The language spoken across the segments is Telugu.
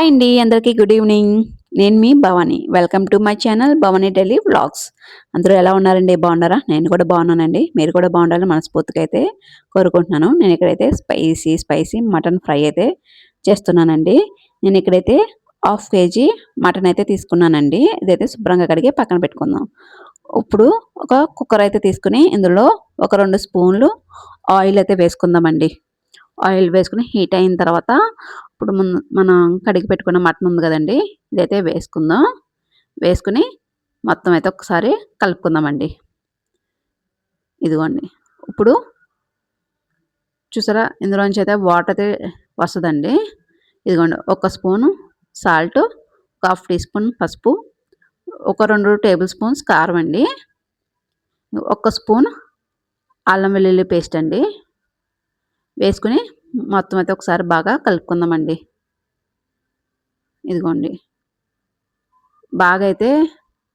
హాయ్ అండి అందరికీ గుడ్ ఈవినింగ్ నేను మీ Bhavani. Welcome to my channel Bhavani daily vlogs అందరూ ఎలా ఉన్నారండి? బాగున్నారా? నేను కూడా బాగున్నానండి. మీరు కూడా బాగుండాలని మనస్ఫూర్తిగా అయితే కోరుకుంటున్నాను. నేను ఇక్కడైతే స్పైసీ స్పైసీ మటన్ ఫ్రై అయితే చేస్తున్నానండి. నేను ఇక్కడైతే హాఫ్ కేజీ మటన్ అయితే తీసుకున్నానండి. ఇదైతే శుభ్రంగా కడిగి పక్కన పెట్టుకుందాం. ఇప్పుడు ఒక కుక్కర్ అయితే తీసుకుని ఇందులో ఒక రెండు స్పూన్లు ఆయిల్ అయితే వేసుకుందామండి. ఆయిల్ వేసుకుని హీట్ అయిన తర్వాత ఇప్పుడు మనం కడిగి పెట్టుకున్న మటన్ ఉంది కదండి ఇదైతే వేసుకుందాం. వేసుకుని మొత్తం అయితే ఒకసారి కలుపుకుందామండి. ఇదిగోండి. ఇప్పుడు చూసారా ఇందులోంచి అయితే వాటర్ అయితే వస్తుందండి. ఇదిగోండి ఒక స్పూను సాల్ట్ ఒక హాఫ్ టీ స్పూన్ పసుపు ఒక రెండు టేబుల్ స్పూన్స్ కారం అండి. ఒక స్పూన్ అల్లం వెల్లుల్లి పేస్ట్ అండి. వేసుకుని మొత్తం అయితే ఒకసారి బాగా కలుపుకుందామండి. ఇదిగోండి. బాగా అయితే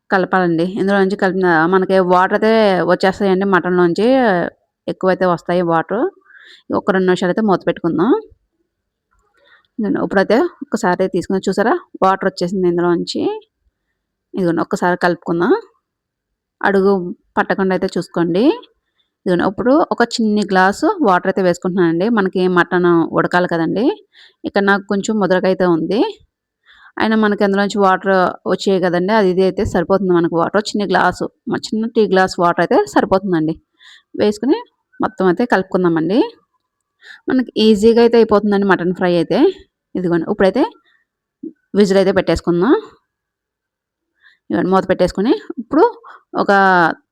కలపాలండి. ఇందులో నుంచి కలిపిన మనకి వాటర్ అయితే వచ్చేస్తాయండి మటన్లోంచి ఎక్కువైతే వస్తాయి వాటర్. ఒక రెండు నిమిషాలు అయితే మూత పెట్టుకుందాం. ఇప్పుడైతే ఒకసారి తీసుకుని చూసారా? వాటర్ వచ్చేసింది ఇందులోంచి ఇదిగోండి ఒక్కసారి కలుపుకుందాం. అడుగు పట్టకుండా అయితే చూసుకోండి. ఇదిగోండి ఇప్పుడు ఒక చిన్ని గ్లాసు వాటర్ అయితే వేసుకుంటున్నానండి. మనకి మటన్ ఉడకాలి కదండి. ఇక్కడ నాకు కొంచెం ముద్రగా అయితే ఉంది. అయినా మనకి అందులోంచి వాటర్ వచ్చాయి కదండి. అది ఇది అయితే సరిపోతుంది మనకు వాటర్. చిన్న గ్లాసు చిన్న టీ గ్లాస్ వాటర్ అయితే సరిపోతుందండి. వేసుకుని మొత్తం అయితే కలుపుకుందామండి. మనకి ఈజీగా అయితే అయిపోతుందండి మటన్ ఫ్రై అయితే. ఇదిగోండి ఇప్పుడైతే విజిల్ అయితే పెట్టేసుకుందాం. మూత పెట్టేసుకుని ఇప్పుడు ఒక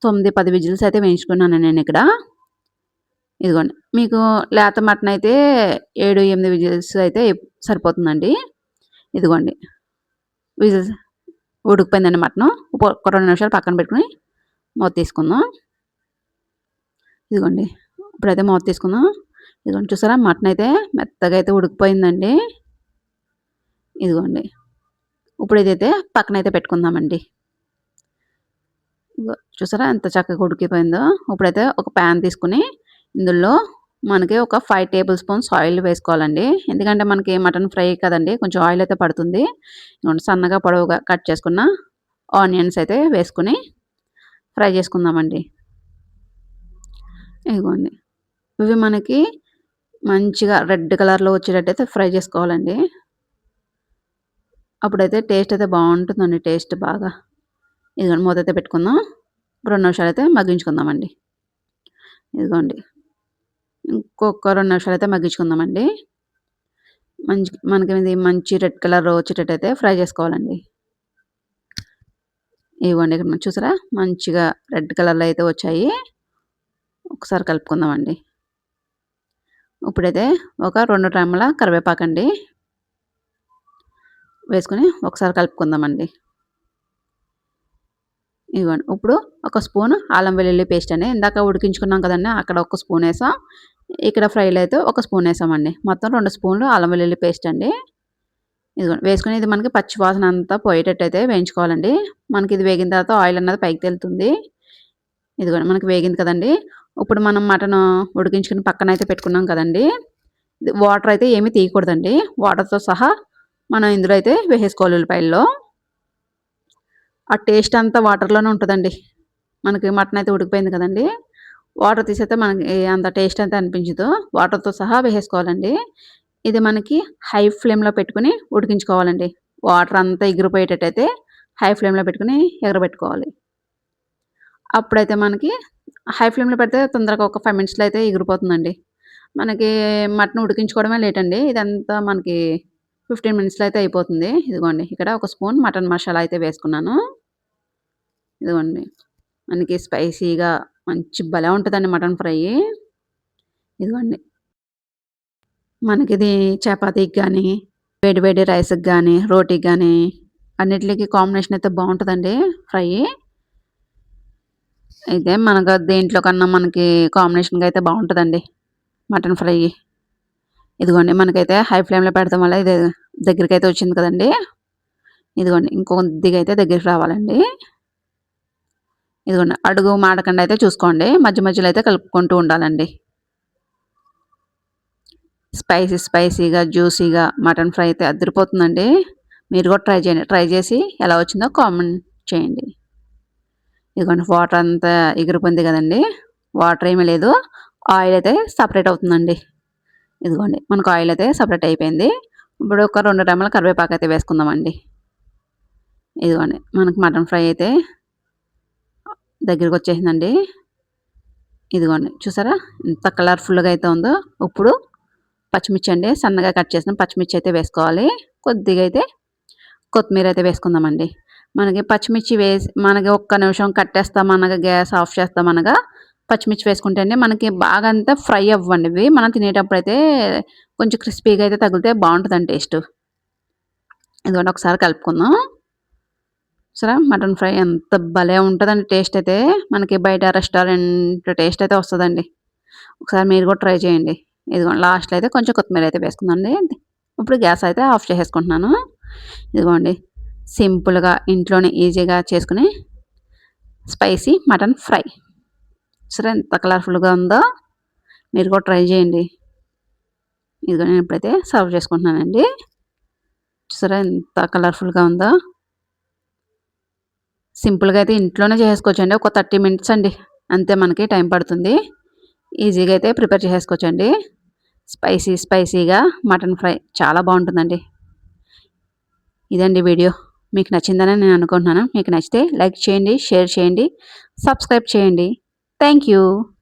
తొమ్మిది పది విజిల్స్ అయితే వేయించుకున్నాను నేను ఇక్కడ. ఇదిగోండి మీకు లేత మటన్ అయితే ఏడు ఎనిమిది విజిల్స్ అయితే సరిపోతుందండి. ఇదిగోండి విజిల్స్ ఉడికిపోయిందండి మటన్. ఒక రెండు నిమిషాలు పక్కన పెట్టుకుని మూత తీసుకుందాం. ఇదిగోండి ఇప్పుడైతే మూత తీసుకుందాం. ఇదిగోండి చూసారా మటన్ అయితే మెత్తగా అయితే ఉడికిపోయిందండి. ఇదిగోండి ఇప్పుడు ఇదైతే పక్కన అయితే పెట్టుకుందామండి చూసారా ఎంత చక్కగా ఉడికిపోయిందో. ఇప్పుడైతే ఒక ప్యాన్ తీసుకుని ఇందులో మనకి ఒక ఫైవ్ టేబుల్ స్పూన్స్ ఆయిల్ వేసుకోవాలండి. ఎందుకంటే మనకి మటన్ ఫ్రై కదండి కొంచెం ఆయిల్ అయితే పడుతుంది. సన్నగా పొడవుగా కట్ చేసుకున్న ఆనియన్స్ అయితే వేసుకుని ఫ్రై చేసుకుందామండి. ఇదిగోండి ఇవి మనకి మంచిగా రెడ్ కలర్లో వచ్చేటట్టయితే ఫ్రై చేసుకోవాలండి. అప్పుడైతే టేస్ట్ అయితే బాగుంటుందండి టేస్ట్ బాగా. ఇదిగోండి మూత అయితే పెట్టుకుందాం రెండు నిమిషాలు అయితే మగ్గించుకుందామండి. ఇదిగోండి ఇంకొక రెండు నిమిషాలు అయితే మగ్గించుకుందామండి. మంచి మనకి ఇది మంచి రెడ్ కలర్ వచ్చేటట్టయితే ఫ్రై చేసుకోవాలండి. ఇవ్వండి ఇక్కడ చూసారా? మంచిగా రెడ్ కలర్లో అయితే వచ్చాయి. ఒకసారి కలుపుకుందామండి. ఇప్పుడైతే ఒక రెండు టైముల కరివేపాకండి. వేసుకొని ఒకసారి కలుపుకుందామండి. ఇవ్వండి. ఇప్పుడు ఒక స్పూన్ అల్లం వెల్లుల్లి పేస్ట్ అండి. ఇందాక ఉడికించుకున్నాం కదండి అక్కడ ఒక స్పూన్ వేసాం. ఇక్కడ ఫ్రైలు అయితే ఒక స్పూన్ వేసామండి. మొత్తం రెండు స్పూన్లు అల్లం వెల్లుల్లి పేస్ట్ అండి. ఇదిగోండి వేసుకుని ఇది మనకి పచ్చి వాసన అంతా పోయేటట్టు అయితే వేయించుకోవాలండి. మనకి ఇది వేగిన తర్వాత ఆయిల్ అన్నది పైకి తెలుతుంది. ఇదిగోండి మనకి వేగింది కదండి. ఇప్పుడు మనం మటన్ ఉడికించుకుని పక్కన అయితే పెట్టుకున్నాం కదండి. వాటర్ అయితే ఏమీ తీయకూడదండి. వాటర్తో సహా మనం ఇందులో అయితే వేసేసుకోవాలి ఉల్లిపాయల్లో. ఆ టేస్ట్ అంతా వాటర్లోనే ఉంటుందండి. మనకి మటన్ అయితే ఉడికిపోయింది కదండి. వాటర్ తీసేస్తే మనకి అంత టేస్ట్ అంతా అనిపించదు. వాటర్తో సహా వేసేసుకోవాలండి. ఇది మనకి హై ఫ్లేమ్లో పెట్టుకుని ఉడికించుకోవాలండి. వాటర్ అంతా ఎగిరిపోయేటట్టయితే హై ఫ్లేమ్లో పెట్టుకుని ఎగరబెట్టుకోవాలి. అప్పుడైతే మనకి హై ఫ్లేమ్లో పెడితే తొందరగా ఒక ఫైవ్ మినిట్స్లో అయితే ఎగిరిపోతుందండి. మనకి మటన్ ఉడికించుకోవడమే లేట్ అండి. ఇదంతా మనకి ఫిఫ్టీన్ మినిట్స్లో అయితే అయిపోతుంది. ఇదిగోండి ఇక్కడ ఒక స్పూన్ మటన్ మసాలా అయితే వేసుకున్నాను. ఇదిగోండి మనకి స్పైసీగా మంచి భలే ఉంటుందండి మటన్ ఫ్రై. ఇదిగోండి మనకి ఇది చపాతీకి కానీ వేడి వేడి రైస్కి కానీ రోటీకి కానీ అన్నిటికి కాంబినేషన్ అయితే బాగుంటుందండి ఫ్రై. అయితే మనకు దేంట్లో కన్నా మనకి కాంబినేషన్గా అయితే బాగుంటుందండి మటన్ ఫ్రై. ఇదిగోండి మనకైతే హై ఫ్లేమ్లో పెడతాం వల్ల ఇది దగ్గరికి అయితే వచ్చింది కదండి. ఇదిగోండి ఇంకొద్దిగా అయితే దగ్గరికి రావాలండి. ఇదిగోండి అడుగు మాడకుండా అయితే చూసుకోండి. మధ్య మధ్యలో అయితే కలుపుకుంటూ ఉండాలండి. స్పైసీ స్పైసీగా జ్యూసీగా మటన్ ఫ్రై అయితే అదిరిపోతుందండి మీరు కూడా ట్రై చేయండి. ట్రై చేసి ఎలా వచ్చిందో కామెంట్ చేయండి. ఇదిగోండి వాటర్ అంతా ఎగిరిపోయింది కదండి. వాటర్ ఏమీ లేదు. ఆయిల్ అయితే సపరేట్ అవుతుందండి. ఇదిగోండి మనకు ఆయిల్ అయితే సపరేట్ అయిపోయింది. ఇప్పుడు ఒక రెండు రెమ్మల కరివేపాకు అయితే వేసుకుందామండి. ఇదిగోండి మనకు మటన్ ఫ్రై అయితే దగ్గరికి వచ్చేసిందండి. ఇదిగోండి చూసారా? ఎంత కలర్ఫుల్గా అయితే ఉందో. ఇప్పుడు పచ్చిమిర్చి అండి సన్నగా కట్ చేసిన పచ్చిమిర్చి అయితే వేసుకోవాలి. కొద్దిగా అయితే కొత్తిమీర అయితే వేసుకుందామండి. మనకి పచ్చిమిర్చి వేసి మనకి ఒక్క నిమిషం కట్టేస్తామనగా గ్యాస్ ఆఫ్ చేస్తామనగా పచ్చిమిర్చి వేసుకుంటే మనకి బాగా అంతా ఫ్రై అవ్వండి. ఇవి మనం తినేటప్పుడు అయితే కొంచెం క్రిస్పీగా అయితే తగిలితే బాగుంటుందండి టేస్ట్. ఇదిగోండి ఒకసారి కలుపుకుందాం. సరే మటన్ ఫ్రై ఎంత భలే ఉంటుందండి టేస్ట్ అయితే. మనకి బయట రెస్టారెంట్ టేస్ట్ అయితే వస్తుందండి. ఒకసారి మీరు కూడా ట్రై చేయండి. ఇదిగోండి లాస్ట్లో అయితే కొంచెం కొత్తిమీర అయితే వేసుకుందండి ఇప్పుడు గ్యాస్ అయితే ఆఫ్ చేసేసుకుంటున్నాను. ఇదిగోండి సింపుల్గా ఇంట్లోనే ఈజీగా చేసుకుని స్పైసీ మటన్ ఫ్రై. సరే ఎంత కలర్ఫుల్గా ఉందో మీరు కూడా ట్రై చేయండి. ఇదిగో నేను ఇప్పుడైతే సర్వ్ చేసుకుంటున్నానండి. సరే ఎంత కలర్ఫుల్గా ఉందో. సింపుల్గా అయితే ఇంట్లోనే చేసుకోవచ్చండి ఒక థర్టీ మినిట్స్ అండి. అంతే మనకి టైం పడుతుంది. ఈజీగా అయితే ప్రిపేర్ చేసుకోవచ్చండి స్పైసీ స్పైసీగా మటన్ ఫ్రై చాలా బాగుంటుందండి. ఇదండి వీడియో. మీకు నచ్చిందని నేను అనుకుంటున్నాను. మీకు నచ్చితే లైక్ చేయండి షేర్ చేయండి సబ్స్క్రైబ్ చేయండి. Thank you.